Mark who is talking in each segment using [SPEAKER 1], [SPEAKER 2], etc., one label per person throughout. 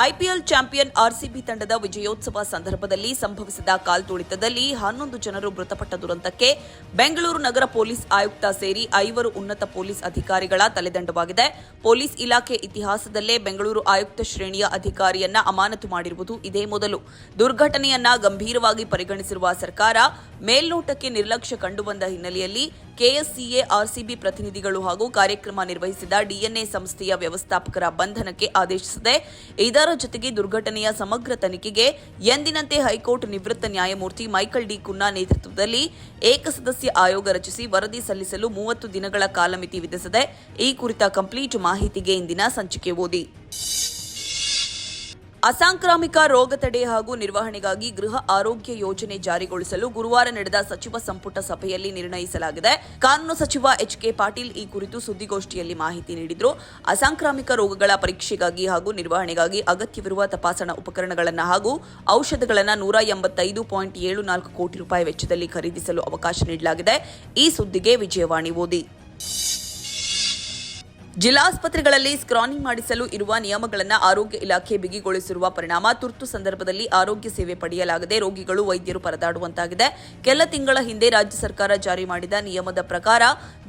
[SPEAKER 1] IPL champion RCB ತಂಡದ ವಿಜಯೋತ್ಸವ ಸಂದರ್ಭದಲ್ಲಿ ಸಂಭವಿಸಿದ ಕಾಲ್ತುಳಿತದಲ್ಲಿ ಹನ್ನೊಂದು ಜನರು ಮೃತಪಟ್ಟ ದುರಂತಕ್ಕೆ ಬೆಂಗಳೂರು ನಗರ ಪೊಲೀಸ್ ಆಯುಕ್ತ ಸೇರಿ ಐವರು ಉನ್ನತ ಪೊಲೀಸ್ ಅಧಿಕಾರಿಗಳ ತಲೆದಂಡವಾಗಿದೆ. ಪೊಲೀಸ್ ಇಲಾಖೆ ಇತಿಹಾಸದಲ್ಲೇ ಬೆಂಗಳೂರು ಆಯುಕ್ತ ಶ್ರೇಣಿಯ ಅಧಿಕಾರಿಯನ್ನ ಅಮಾನತು ಮಾಡಿರುವುದು ಇದೇ ಮೊದಲು. ದುರ್ಘಟನೆಯನ್ನ ಗಂಭೀರವಾಗಿ ಪರಿಗಣಿಸಿರುವ ಸರ್ಕಾರ ಮೇಲ್ನೋಟಕ್ಕೆ ನಿರ್ಲಕ್ಷ್ಯ ಕಂಡುಬಂದ ಹಿನ್ನೆಲೆಯಲ್ಲಿ ಕೆಎಸ್ಸಿಎ, ಆರ್ಸಿಬಿ ಪ್ರತಿನಿಧಿಗಳು ಹಾಗೂ ಕಾರ್ಯಕ್ರಮ ನಿರ್ವಹಿಸಿದ ಡಿಎನ್ಎ ಸಂಸ್ಥೆಯ ವ್ಯವಸ್ಥಾಪಕರ ಬಂಧನಕ್ಕೆ ಆದೇಶಿಸಿದೆ. ಇದರ ಜೊತೆಗೆ ದುರ್ಘಟನೆಯ ಸಮಗ್ರ ತನಿಖೆಗೆ ಎಂದಿನಂತೆ ಹೈಕೋರ್ಟ್ ನಿವೃತ್ತ ನ್ಯಾಯಮೂರ್ತಿ ಮೈಕಲ್ ಡಿ ಕುನ್ನಾ ನೇತೃತ್ವದಲ್ಲಿ ಏಕಸದಸ್ಯ ಆಯೋಗ ರಚಿಸಿ ವರದಿ ಸಲ್ಲಿಸಲು ಮೂವತ್ತು ದಿನಗಳ ಕಾಲಮಿತಿ ವಿಧಿಸಿದೆ. ಈ ಕುರಿತ ಕಂಪ್ಲೀಟ್ ಮಾಹಿತಿಗೆ ಇಂದಿನ ಸಂಚಿಕೆ ಓದಿ. ಅಸಾಂಕ್ರಾಮಿಕ ರೋಗ ತಡೆ ಹಾಗೂ ನಿರ್ವಹಣೆಗಾಗಿ ಗೃಹ ಆರೋಗ್ಯ ಯೋಜನೆ ಜಾರಿಗೊಳಿಸಲು ಗುರುವಾರ ನಡೆದ ಸಚಿವ ಸಂಪುಟ ಸಭೆಯಲ್ಲಿ ನಿರ್ಣಯಿಸಲಾಗಿದೆ. ಕಾನೂನು ಸಚಿವ ಎಚ್ ಕೆ ಪಾಟೀಲ್ ಈ ಕುರಿತು ಸುದ್ದಿಗೋಷ್ಠಿಯಲ್ಲಿ ಮಾಹಿತಿ ನೀಡಿದರು. ಅಸಾಂಕ್ರಾಮಿಕ ರೋಗಗಳ ಪರೀಕ್ಷೆಗಾಗಿ ಹಾಗೂ ನಿರ್ವಹಣೆಗಾಗಿ ಅಗತ್ಯವಿರುವ ತಪಾಸಣಾ ಉಪಕರಣಗಳನ್ನು ಹಾಗೂ ಔಷಧಗಳನ್ನು ನೂರ ಎಂಬತ್ತೈದು ಪಾಯಿಂಟ್ ಏಳು ನಾಲ್ಕು ಕೋಟಿ ರೂಪಾಯಿ ವೆಚ್ಚದಲ್ಲಿ ಖರೀದಿಸಲು ಅವಕಾಶ ನೀಡಲಾಗಿದೆ. ಈ ಸುದ್ದಿಗೆ ವಿಜಯವಾಣಿ ಓದಿ. ಜಿಲ್ಲಾಸ್ಪತ್ರೆಗಳಲ್ಲಿ ಸ್ಕ್ರಾನಿಂಗ್ ಮಾಡಿಸಲು ಇರುವ ನಿಯಮಗಳನ್ನು ಆರೋಗ್ಯ ಇಲಾಖೆ ಬಿಗಿಗೊಳಿಸಿರುವ ಪರಿಣಾಮ. ತುರ್ತು ಸಂದರ್ಭದಲ್ಲಿ ಆರೋಗ್ಯ ಸೇವೆ ಪಡೆಯಲಾಗದೆ ರೋಗಿಗಳು, ವೈದ್ಯರು ಪರದಾಡುವಂತಾಗಿದೆ. ಕೆಲ ತಿಂಗಳ ಹಿಂದೆ ರಾಜ್ಯ ಸರ್ಕಾರ ಜಾರಿ ಮಾಡಿದ ನಿಯಮದ ಪ್ರಕಾರ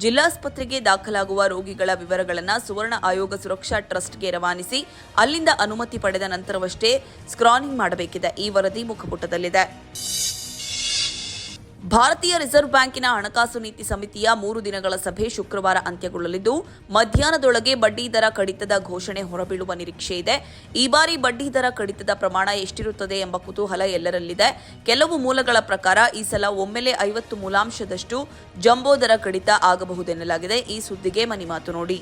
[SPEAKER 1] ಜಿಲ್ಲಾಸ್ಪತ್ರೆಗೆ ದಾಖಲಾಗುವ ರೋಗಿಗಳ ವಿವರಗಳನ್ನು ಸುವರ್ಣ ಆಯೋಗ ಸುರಕ್ಷಾ ಟ್ರಸ್ಟ್ಗೆ ರವಾನಿಸಿ ಅಲ್ಲಿಂದ ಅನುಮತಿ ಪಡೆದ ನಂತರವಷ್ಟೇ ಸ್ಕ್ರಾನಿಂಗ್ ಮಾಡಬೇಕಿದೆ. ಈ ವರದಿ ಮುಖಪುಟದಲ್ಲಿದೆ. ಭಾರತೀಯ ರಿಸರ್ವ್ ಬ್ಯಾಂಕಿನ ಹಣಕಾಸು ನೀತಿ ಸಮಿತಿಯ ಮೂರು ದಿನಗಳ ಸಭೆ ಶುಕ್ರವಾರ ಅಂತ್ಯಗೊಳ್ಳಲಿದ್ದು, ಮಧ್ಯಾಹ್ನದೊಳಗೆ ಬಡ್ಡಿ ದರ ಕಡಿತದ ಘೋಷಣೆ ಹೊರಬೀಳುವ ನಿರೀಕ್ಷೆ ಇದೆ. ಈ ಬಾರಿ ಬಡ್ಡಿ ದರ ಕಡಿತದ ಪ್ರಮಾಣ ಎಷ್ಟಿರುತ್ತದೆ ಎಂಬ ಕುತೂಹಲ ಎಲ್ಲರಲ್ಲಿದೆ. ಕೆಲವು ಮೂಲಗಳ ಪ್ರಕಾರ, ಈ ಸಲ ಒಮ್ಮೆಲೆ ಐವತ್ತು ಮೂಲಾಂಶದಷ್ಟು ಜಂಬೋ ದರ ಕಡಿತ ಆಗಬಹುದೆನ್ನಲಾಗಿದೆ. ಈ ಸುದ್ದಿಗೆ ಮನಿಮಾತು ನೋಡಿ.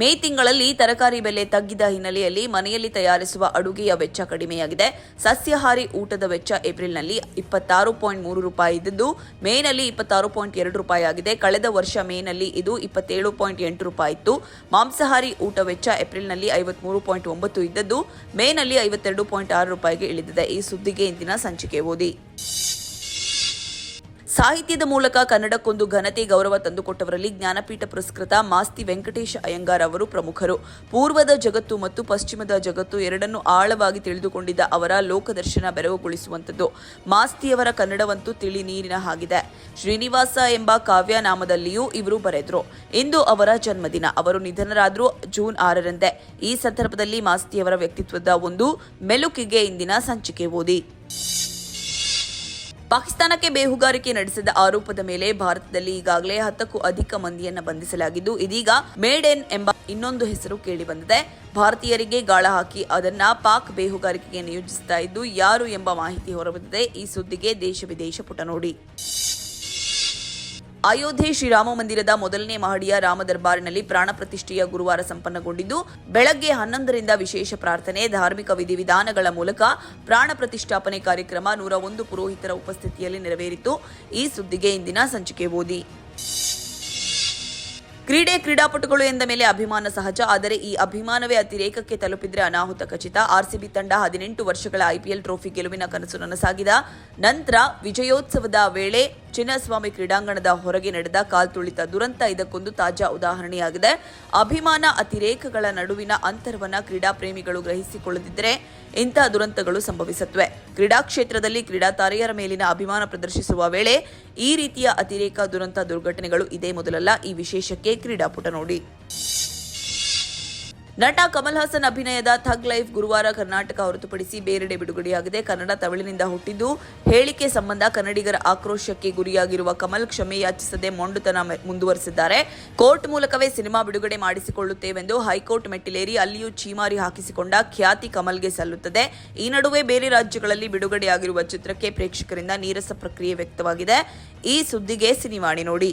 [SPEAKER 1] ಮೇ ತಿಂಗಳಲ್ಲಿ ತರಕಾರಿ ಬೆಲೆ ತಗ್ಗಿದ ಹಿನ್ನೆಲೆಯಲ್ಲಿ ಮನೆಯಲ್ಲಿ ತಯಾರಿಸುವ ಅಡುಗೆಯ ವೆಚ್ಚ ಕಡಿಮೆಯಾಗಿದೆ. ಸಸ್ಯಾಹಾರಿ ಊಟದ ವೆಚ್ಚ ಏಪ್ರಿಲ್ನಲ್ಲಿ ಇಪ್ಪತ್ತಾರು ಪಾಯಿಂಟ್ ಮೂರು ರೂಪಾಯಿ ಇದ್ದದ್ದು, ಮೇನಲ್ಲಿ ಇಪ್ಪತ್ತಾರು ಪಾಯಿಂಟ್ ಎರಡು ರೂಪಾಯಿ ಆಗಿದೆ. ಕಳೆದ ವರ್ಷ ಮೇನಲ್ಲಿ ಇದು ಇಪ್ಪತ್ತೇಳು ಪಾಯಿಂಟ್ ಎಂಟು ರೂಪಾಯಿ ಇತ್ತು. ಮಾಂಸಾಹಾರಿ ಊಟ ವೆಚ್ಚ ಏಪ್ರಿಲ್ನಲ್ಲಿ ಐವತ್ಮೂರು ಪಾಯಿಂಟ್ ಒಂಬತ್ತು ಇದ್ದದ್ದು, ಮೇನಲ್ಲಿ ಐವತ್ತೆರಡು ಪಾಯಿಂಟ್ ಆರು ರೂಪಾಯಿಗೆ ಇಳಿದಿದೆ. ಈ ಸುದ್ದಿಗೆ ಇಂದಿನ ಸಂಚಿಕೆ ಓದಿ. ಸಾಹಿತ್ಯದ ಮೂಲಕ ಕನ್ನಡಕ್ಕೊಂದು ಘನತೆ ಗೌರವ ತಂದುಕೊಟ್ಟವರಲ್ಲಿ ಜ್ಞಾನಪೀಠ ಪುರಸ್ಕೃತ ಮಾಸ್ತಿ ವೆಂಕಟೇಶ ಅಯ್ಯಂಗಾರ್ ಅವರು ಪ್ರಮುಖರು. ಪೂರ್ವದ ಜಗತ್ತು ಮತ್ತು ಪಶ್ಚಿಮದ ಜಗತ್ತು ಎರಡನ್ನೂ ಆಳವಾಗಿ ತಿಳಿದುಕೊಂಡಿದ್ದ ಅವರ ಲೋಕದರ್ಶನ ಬೆರವುಗೊಳಿಸುವಂಥದ್ದು ಮಾಸ್ತಿಯವರ ಕನ್ನಡವಂತೂ ತಿಳಿ ನೀರಿನ ಹಾಗಿದೆ. ಶ್ರೀನಿವಾಸ ಎಂಬ ಕಾವ್ಯ ನಾಮದಲ್ಲಿಯೂ ಇವರು ಬರೆದ್ರು. ಇಂದು ಅವರ ಜನ್ಮದಿನ. ಅವರು ನಿಧನರಾದರೂ ಜೂನ್ ಆರರಂದೇ. ಈ ಸಂದರ್ಭದಲ್ಲಿ ಮಾಸ್ತಿಯವರ ವ್ಯಕ್ತಿತ್ವದ ಒಂದು ಮೆಲುಕಿಗೆ ಇಂದಿನ ಸಂಚಿಕೆ ಓದಿ. ಪಾಕಿಸ್ತಾನಕ್ಕೆ ಬೇಹುಗಾರಿಕೆ ನಡೆಸಿದ ಆರೋಪದ ಮೇಲೆ ಭಾರತದಲ್ಲಿ ಈಗಾಗಲೇ ಹತ್ತಕ್ಕೂ ಅಧಿಕ ಮಂದಿಯನ್ನು ಬಂಧಿಸಲಾಗಿದ್ದು, ಇದೀಗ ಮೇಡೆನ್ ಎಂಬ ಇನ್ನೊಂದು ಹೆಸರು ಕೇಳಿಬಂದಿದೆ ಭಾರತೀಯರಿಗೆ ಗಾಳ ಹಾಕಿ ಅದನ್ನ ಪಾಕ್ ಬೇಹುಗಾರಿಕೆಗೆ ನಿಯೋಜಿಸುತ್ತಾ ಇದ್ದು, ಯಾರು ಎಂಬ ಮಾಹಿತಿ ಹೊರಬಂದಿದೆ ಈ ಸುದ್ದಿಗೆ ದೇಶ ವಿದೇಶ ಪುಟ ನೋಡಿ. ಅಯೋಧ್ಯೆ ಶ್ರೀರಾಮ ಮಂದಿರದ ಮೊದಲನೇ ಮಹಡಿಯ ರಾಮ ದರ್ಬಾರಿನಲ್ಲಿ ಪ್ರಾಣ ಪ್ರತಿಷ್ಠೆಯ ಗುರುವಾರ ಸಂಪನ್ನಗೊಂಡಿದ್ದು, ಬೆಳಗ್ಗೆ ಹನ್ನೊಂದರಿಂದ ವಿಶೇಷ ಪ್ರಾರ್ಥನೆ, ಧಾರ್ಮಿಕ ವಿಧಿವಿಧಾನಗಳ ಮೂಲಕ ಪ್ರಾಣ ಪ್ರತಿಷ್ಠಾಪನೆ ಕಾರ್ಯಕ್ರಮ ನೂರ ಒಂದು ಪುರೋಹಿತರ ಉಪಸ್ಥಿತಿಯಲ್ಲಿ ನೆರವೇರಿತು. ಈ ಸುದ್ದಿಗೆ ಇಂದಿನ ಸಂಚಿಕೆ ಓದಿ. ಕ್ರೀಡೆ ಕ್ರೀಡಾಪಟುಗಳು ಎಂದ ಮೇಲೆ ಅಭಿಮಾನ ಸಹಜ, ಆದರೆ ಈ ಅಭಿಮಾನವೇ ಅತಿರೇಕಕ್ಕೆ ತಲುಪಿದ್ರೆ ಅನಾಹುತ ಖಚಿತ. ಆರ್ಸಿಬಿ ತಂಡ ಹದಿನೆಂಟು ವರ್ಷಗಳ ಐಪಿಎಲ್ ಟ್ರೋಫಿ ಗೆಲುವಿನ ಕನಸು ನನಸಾಗಿದ. ನಂತರ ವಿಜಯೋತ್ಸವದ ವೇಳೆ ಚಿನ್ನಸ್ವಾಮಿ ಕ್ರೀಡಾಂಗಣದ ಹೊರಗೆ ನಡೆದ ಕಾಲ್ತುಳಿತ ದುರಂತ ಇದಕ್ಕೊಂದು ತಾಜಾ ಉದಾಹರಣೆಯಾಗಿದೆ. ಅಭಿಮಾನ ಅತಿರೇಕಗಳ ನಡುವಿನ ಅಂತರವನ್ನ ಕ್ರೀಡಾ ಪ್ರೇಮಿಗಳು ಗ್ರಹಿಸಿಕೊಳ್ಳದಿದ್ದರೆ ಇಂತಹ ದುರಂತಗಳು ಸಂಭವಿಸುತ್ತವೆ ಕ್ರೀಡಾ ಕ್ಷೇತ್ರದಲ್ಲಿ ಕ್ರೀಡಾ ತಾರೆಯರ ಮೇಲಿನ ಅಭಿಮಾನ ಪ್ರದರ್ಶಿಸುವ ವೇಳೆ ಈ ರೀತಿಯ ಅತಿರೇಕ ದುರಂತ ದುರ್ಘಟನೆಗಳು ಇದೇ ಮೊದಲಲ್ಲ. ಈ ವಿಶೇಷಕ್ಕೆ ಕ್ರೀಡಾಪುಟ ನೋಡಿ. ನಟ ಕಮಲ್ ಹಾಸನ್ ಅಭಿನಯದ ಥಗ್ ಲೈಫ್ ಗುರುವಾರ ಕರ್ನಾಟಕ ಹೊರತುಪಡಿಸಿ ಬೇರೆಡೆ ಬಿಡುಗಡೆಯಾಗಿದೆ. ಕನ್ನಡ ತಮಿಳಿನಿಂದ ಹುಟ್ಟಿದ್ದು ಹೇಳಿಕೆ ಸಂಬಂಧ ಕನ್ನಡಿಗರ ಆಕ್ರೋಶಕ್ಕೆ ಗುರಿಯಾಗಿರುವ ಕಮಲ್ ಕ್ಷಮೆ ಯಾಚಿಸದೆ ಮೊಂಡುತನ ಮುಂದುವರೆಸಿದ್ದಾರೆ. ಕೋರ್ಟ್ ಮೂಲಕವೇ ಸಿನಿಮಾ ಬಿಡುಗಡೆ ಮಾಡಿಸಿಕೊಳ್ಳುತ್ತೇವೆಂದು ಹೈಕೋರ್ಟ್ ಮೆಟ್ಟಿಲೇರಿ ಅಲ್ಲಿಯೂ ಚೀಮಾರಿ ಹಾಕಿಸಿಕೊಂಡ ಖ್ಯಾತಿ ಕಮಲ್ಗೆ ಸಲ್ಲುತ್ತದೆ. ಈ ನಡುವೆ ಬೇರೆ ರಾಜ್ಯಗಳಲ್ಲಿ ಬಿಡುಗಡೆಯಾಗಿರುವ ಚಿತ್ರಕ್ಕೆ ಪ್ರೇಕ್ಷಕರಿಂದ ನೀರಸ ಪ್ರಕ್ರಿಯೆ ವ್ಯಕ್ತವಾಗಿದೆ. ಈ ಸುದ್ದಿಗೆ ಸಿನಿವಾಣಿ ನೋಡಿ.